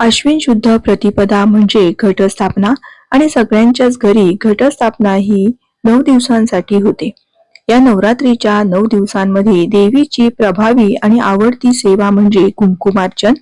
अश्विन शुद्ध प्रतिपदा म्हणजे घटस्थापना आणि सगळ्यांच्याच घरी घटस्थापना ही नऊ दिवसांसाठी होते. या नवरात्रीच्या नऊ दिवसांमध्ये देवीची प्रभावी आणि आवडती सेवा म्हणजे कुंकुमार्चन.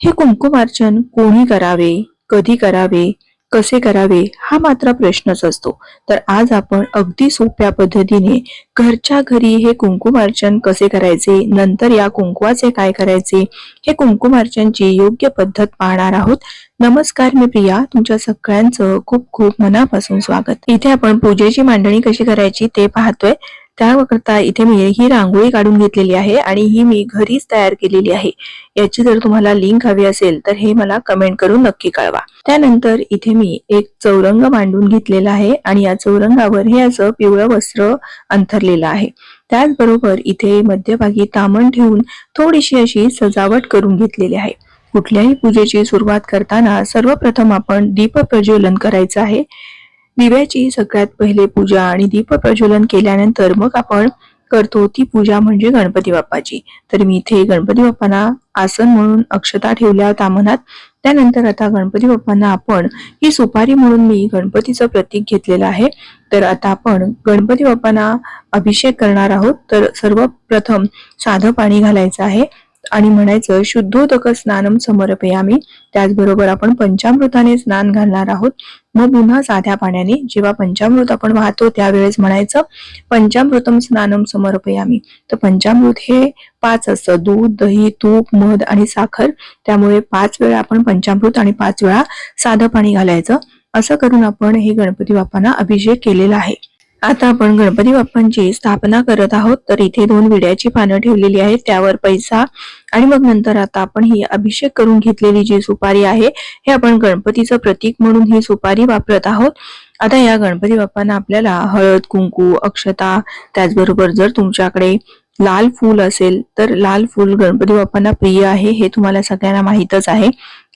हे कुंकुमार्चन कोणी करावे कधी करावे कसे करावे हा मात्र प्रश्नच असतो. तर आज आपण अगदी सोप्या पद्धतीने घरच्या घरी हे कुंकुमार्चन कसे करायचे नंतर या कुंकुवाचे काय करायचे हे कुंकुमार्चनची योग्य पद्धत पाहणार आहोत. नमस्कार मी प्रिया तुमच्या सगळ्यांचं खूप खूप मनापासून स्वागत. इथे आपण पूजेची मांडणी कशी करायची ते पाहतोय. त्याकरता इथे मी ही रांगोळी काढून घेतलेली आहे आणि ही मी घरीच तयार केलेली आहे. याची जर तुम्हाला लिंक हवी असेल तर हे मला कमेंट करून नक्की कळवा. त्यानंतर इथे मी एक चौरंग मांडून घेतलेला आहे आणि या चौरंगावर हे असं पिवळं वस्त्र अंथरलेलं आहे. त्याचबरोबर इथे मध्यभागी तामण ठेवून थोडीशी अशी सजावट करून घेतलेली आहे. कुठल्याही पूजेची सुरुवात करताना सर्वप्रथम आपण दीप प्रज्वलन करायचं आहे. दिव्याची सगळ्यात पहिले पूजा आणि दीप प्रज्वलन केल्यानंतर मग आपण करतो ती पूजा म्हणजे गणपती बाप्पाची. तर मी इथे गणपती बाप्पांना आसन म्हणून अक्षता ठेवल्या तामनात त्यानंतर आता गणपती बाप्पांना आपण ही सुपारी म्हणून मी गणपतीचं प्रतीक घेतलेलं आहे. तर आता आपण गणपती बाप्पांना अभिषेक करणार आहोत. तर सर्वप्रथम साधं पाणी घालायचं आहे. आणि म्हणायचं शुद्धोदक स्नानम समर्पयामी. त्याचबरोबर आपण पंचामृताने स्नान घालणार आहोत. मग पुन्हा साध्या पाण्याने जेव्हा पंचामृत आपण वाहतो त्यावेळेस म्हणायचं पंचामृतम स्नानम समर्पयामी. तर पंचामृत हे पाच असतं. दूध दही तूप मध आणि साखर. त्यामुळे पाच वेळा आपण पंचामृत आणि पाच वेळा साधं पाणी घालायचं. असं करून आपण हे गणपती बाप्पांना अभिषेक केलेला आहे. आता आपण गणपती बाप्पांची स्थापना करत आहोत तर इथे दोन विड्याची पानं ठेवलेली आहेत त्यावर पैसा आणि मग नंतर आता आपण ही अभिषेक करून घेतलेली जी सुपारी आहे हे आपण गणपतीचं प्रतीक म्हणून ही सुपारी वापरत आहोत. आता या गणपती बाप्पांना आपल्याला हळद कुंकू अक्षता त्याचबरोबर जर तुमच्याकडे लाल फूल असेल तर लाल फूल गणपती बाप्पांना प्रिय आहे हे तुम्हाला सगळ्यांना माहीतच आहे.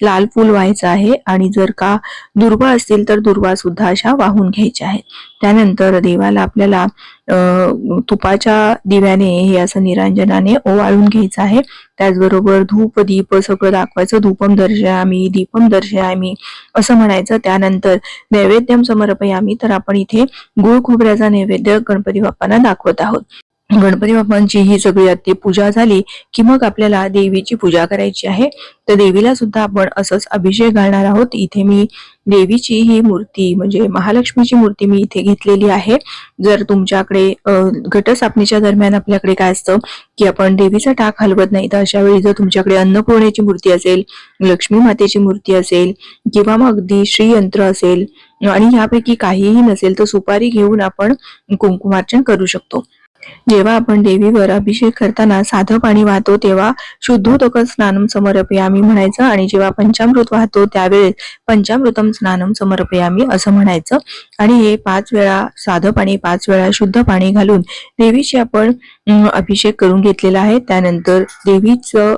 लाल फूल व्हायचं आहे आणि जर का दुर्वा असतील तर दुर्वा सुद्धा अशा वाहून घ्यायच्या आहेत. त्यानंतर देवाला आपल्याला तुपाच्या दिव्याने हे असं निरांजनाने ओवाळून घ्यायचं आहे. त्याचबरोबर धूप दीप सगळं दाखवायचं. धूपम दर्शयामी दीपम दर्शयामी असं म्हणायचं. त्यानंतर नैवेद्यम समर्पयामी तर आपण इथे गुळ खोबऱ्याचा नैवेद्य गणपती बाप्पांना दाखवत आहोत. गणपती बाप्पांची ही सगळी आत्ती पूजा झाली की मग आपल्याला देवीची पूजा करायची आहे. तर देवीला सुद्धा आपण असंच अभिषेक घालणार आहोत. इथे मी देवीची ही मूर्ती म्हणजे महालक्ष्मीची मूर्ती मी इथे घेतलेली आहे. जर तुमच्याकडे घटस्थापनेच्या दरम्यान आपल्याकडे काय असतं की आपण देवीचा टाक हलवत नाही तर अशा वेळी जर तुमच्याकडे अन्नपूर्णेची मूर्ती असेल लक्ष्मी मातेची मूर्ती असेल किंवा मग अगदी श्रीयंत्र असेल आणि यापैकी काहीही नसेल तर सुपारी घेऊन आपण कुंकुमार्चन करू शकतो. जेव्हा आपण देवीवर अभिषेक करताना साधं पाणी वाहतो तेव्हा शुद्धोदक स्नानम समर्पयामी म्हणायचं. आणि जेव्हा पंचामृत वाहतो त्यावेळेस पंचामृतम स्नानम समर्पयामी असं म्हणायचं. आणि हे पाच वेळा साधं पाणी पाच वेळा शुद्ध पाणी घालून देवीची आपण अभिषेक करून घेतलेला आहे. त्यानंतर देवीचं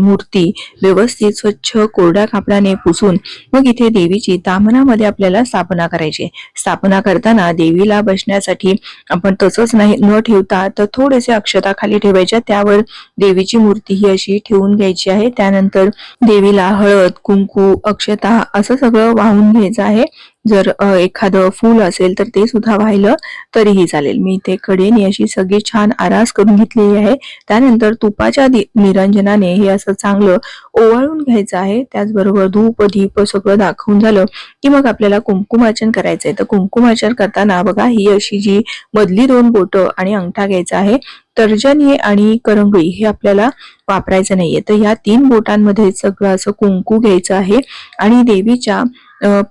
मूर्ती व्यवस्थित स्वच्छ कोरड्या कापडाने पुसून मग इथे देवीची तामनामध्ये आपल्याला स्थापना करायची स्थापना करताना देवीला बसण्यासाठी आपण तसंच नाही न ठेवता तर थोडेसे अक्षता खाली ठेवायच्या त्यावर देवीची मूर्ती ही अशी ठेवून घ्यायची आहे. त्यानंतर देवीला हळद कुंकू अक्षता असं सगळं वाहून घ्यायचं आहे. जर एखादं फूल असेल तर ते सुद्धा वाहिलं तरीही चालेल. मी इथे कडेने अशी सगळी छान आरास करून घेतलेली आहे. त्यानंतर तुपाच्या निरंजनाने हे असं चांगलं ओवाळून घ्यायचं आहे. त्याचबरोबर धूप दीप सगळं दाखवून झालं की मग आपल्याला कुंकुमार्चन करायचंय तर कुंकुमार्चन करताना बघा ही अशी जी मधली दोन बोट आणि अंगठा घ्यायचा आहे. तर्जनी आणि करंगळी हे आपल्याला वापरायचं नाहीये. तर या तीन बोटांमध्ये सगळं असं कुंकू घ्यायचं आहे. आणि देवीच्या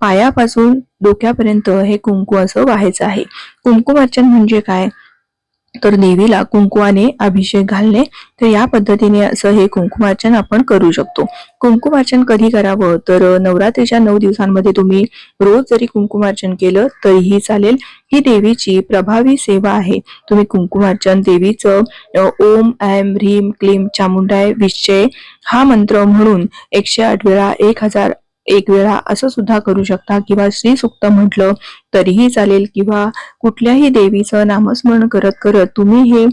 पायापासून डोक्यापर्यंत हे कुंकू असं व्हायचं आहे. कुंकुमार्चन म्हणजे काय? तर देवीला कुंकुवाने अभिषेक घालणे तर या पद्धतीने असं हे कुंकुमार्चन आपण करू शकतो. कुंकुमार्चन कधी करावं? तर नवरात्रीच्या नऊ दिवसांमध्ये तुम्ही रोज जरी कुंकुमार्चन केलं तरीही चालेल. ही देवीची प्रभावी सेवा आहे. तुम्ही कुंकुमार्चन देवीचं ओम ऐम ह्रीम क्लीम चामुंडाय विश्चय हा मंत्र म्हणून एकशे आठ वेळा एक हजार एक वेळा असं सुद्धा करू शकता. किंवा श्री सुक्त म्हटलं तरीही चालेल. किंवा कुठल्याही देवीचं नामस्मरण करत करत तुम्ही हे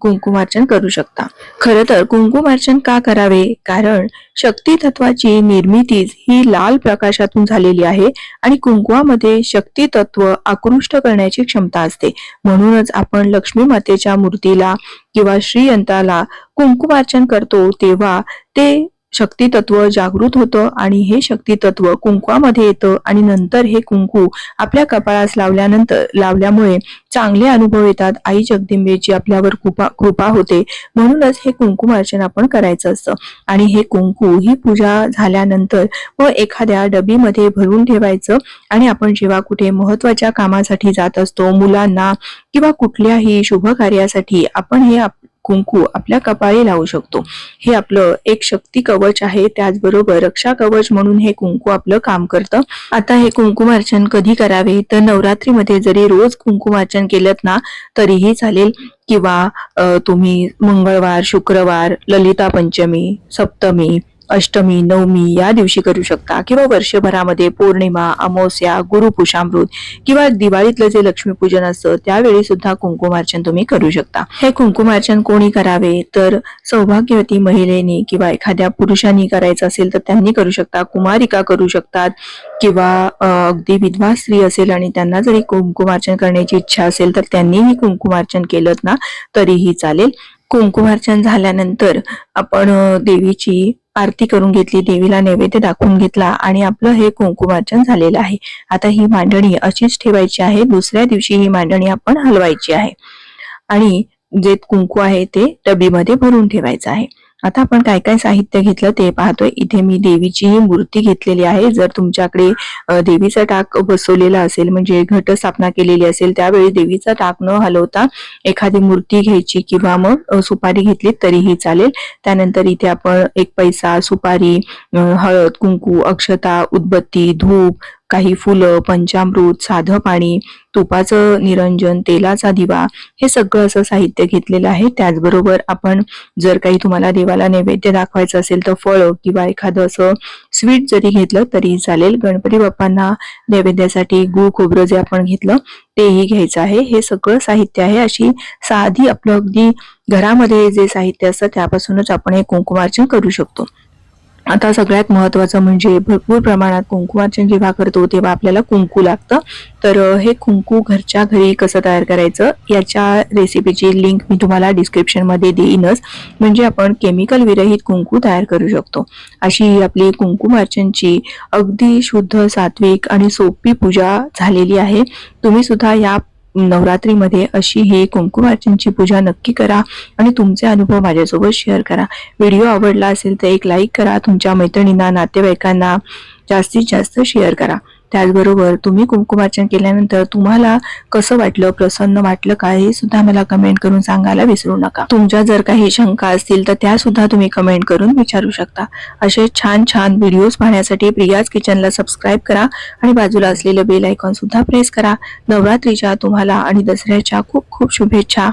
कुंकुमार्चन करू शकता. खरं तर कुंकुमार्चन का करावे? कारण शक्ती तत्वाची निर्मितीच ही लाल प्रकाशातून झालेली आहे आणि कुंकुमामध्ये शक्ती तत्व आकृष्ट करण्याची क्षमता असते. म्हणूनच आपण लक्ष्मी मातेच्या मूर्तीला किंवा श्रीयंताला कुंकुमार्चन करतो तेव्हा ते शक्ती तत्व जागृत होतं आणि हे शक्ती तत्व कुंकवामध्ये येतं आणि नंतर हे कुंकू आपल्या कपाळास लावल्यानंतर लावल्यामुळे चांगले अनुभव येतात. आई जगदिंबेची आपल्यावर कृपा कृपा होते. म्हणूनच हे कुंकुमार्चन आपण करायचं असतं. आणि हे कुंकू ही पूजा झाल्यानंतर व एखाद्या डबीमध्ये भरून ठेवायचं आणि आपण जेव्हा कुठे महत्त्वाच्या कामासाठी जात असतो मुलांना किंवा कुठल्याही शुभ कार्यासाठी आपण हे आप- कुंकू आपल्या कपाळी लावू शकतो. हे आपलं एक शक्ती कवच आहे त्याचबरोबर रक्षा कवच म्हणून हे कुंकू आपलं काम करतं. आता हे कुंकुमार्चन कधी करावे? तर नवरात्रीमध्ये जरी रोज कुंकुमार्चन केलं ना तरीही चालेल. किंवा तुम्ही मंगळवार शुक्रवार ललिता पंचमी सप्तमी अष्टमी नवमी या दिवशी करू शकता. किंवा वर्षभरामध्ये पौर्णिमा अमावस्या गुरुपुषामृत किंवा दिवाळीतलं जे लक्ष्मीपूजन असतं त्यावेळी सुद्धा कुंकुमार्चन तुम्ही करू शकता. हे कुंकुमार्चन कोणी करावे? तर सौभाग्यवती महिलेने किंवा एखाद्या पुरुषांनी करायचं असेल तर त्यांनी करू शकता. कुमारिका करू शकतात किंवा अगदी विधवा स्त्री असेल आणि त्यांना जरी कुंकुमार्चन करण्याची इच्छा असेल तर त्यांनीही कुंकुमार्चन केलं ना तरीही चालेल. कुंकुमार्चन झाल्यानंतर आपण देवीची आरती करून घेतली देवीला नैवेद्य दाखवून घेतला आणि आपलं हे कुंकुमार्चन झालेलं आहे. आता ही मांडणी अशीच ठेवायची आहे दुसऱ्या दिवशी ही मांडणी आपण हलवायची आहे. आणि जे कुंकू आहे ते डबीमध्ये भरून ठेवायचं आहे. आता आपण काय काय साहित्य घेतलं ते पाहतोय. इथे मी देवीची मूर्ती घेतलेली आहे. जर तुमच्याकडे देवीचा टाक बसवलेला असेल म्हणजे घट स्थापना केलेली असेल त्यावेळी देवीचा टाक न हलवता एखादी मूर्ती घ्यायची किंवा मग सुपारी घेतली तरीही चालेल. त्यानंतर इथे आपण एक पैसा सुपारी हळद कुंकू अक्षता उदबत्ती धूप काही फुलं पंचामृत साधं पाणी तुपाचं निरंजन तेलाचा दिवा हे सगळं असं साहित्य घेतलेलं आहे. त्याचबरोबर आपण जर काही तुम्हाला देवाला नैवेद्य दाखवायचं असेल तर फळं किंवा एखादं असं स्वीट जरी घेतलं तरी चालेल. गणपती बाप्पांना नैवेद्यासाठी गुळ खोबरं जे आपण घेतलं तेही घ्यायचं आहे. हे सगळं साहित्य आहे. अशी साधी आपलं अगदी घरामध्ये जे साहित्य असतं त्यापासूनच आपण हे कुंकुमार्चन करू शकतो. आता सगळ्यात महत्वाचं म्हणजे भरपूर प्रमाणात कुंकुमार्चन जेव्हा करतो तेव्हा आपल्याला कुंकू लागतं. तर हे कुंकू घरच्या घरी कसं तयार करायचं याच्या रेसिपीची लिंक मी तुम्हाला डिस्क्रिप्शनमध्ये देईनच. म्हणजे आपण केमिकल विरहित कुंकू तयार करू शकतो. अशी आपली आपली कुंकुमार्चनची अगदी शुद्ध सात्विक आणि सोपी पूजा झालेली आहे. तुम्ही सुद्धा या नवरात्रीमध्ये अशी ही कुंकुमार्चनची पूजा नक्की करा आणि तुमचे अनुभव माझ्यासोबत शेअर करा. व्हिडिओ आवडला असेल तर एक लाईक करा. तुमच्या मैत्रिणींना नातेवाईकांना जास्तीत जास्त शेअर करा. त्याचबरोबर तुम्ही कुंकुमार्चन केल्यानंतर तुम्हाला कसं वाटलं प्रसन्न वाटलं का हे सुद्धा मला कमेंट करून सांगायला विसरू नका. तुमच्या जर काही शंका असतील तर त्या सुद्धा तुम्ही कमेंट करून विचारू शकता. असे छान छान व्हिडिओज पाहण्यासाठी प्रियाज किचनला सबस्क्राईब करा आणि बाजूला असलेलं बेल आयकॉन सुद्धा प्रेस करा. नवरात्रीच्या तुम्हाला आणि दसऱ्याच्या खूप खूप शुभेच्छा.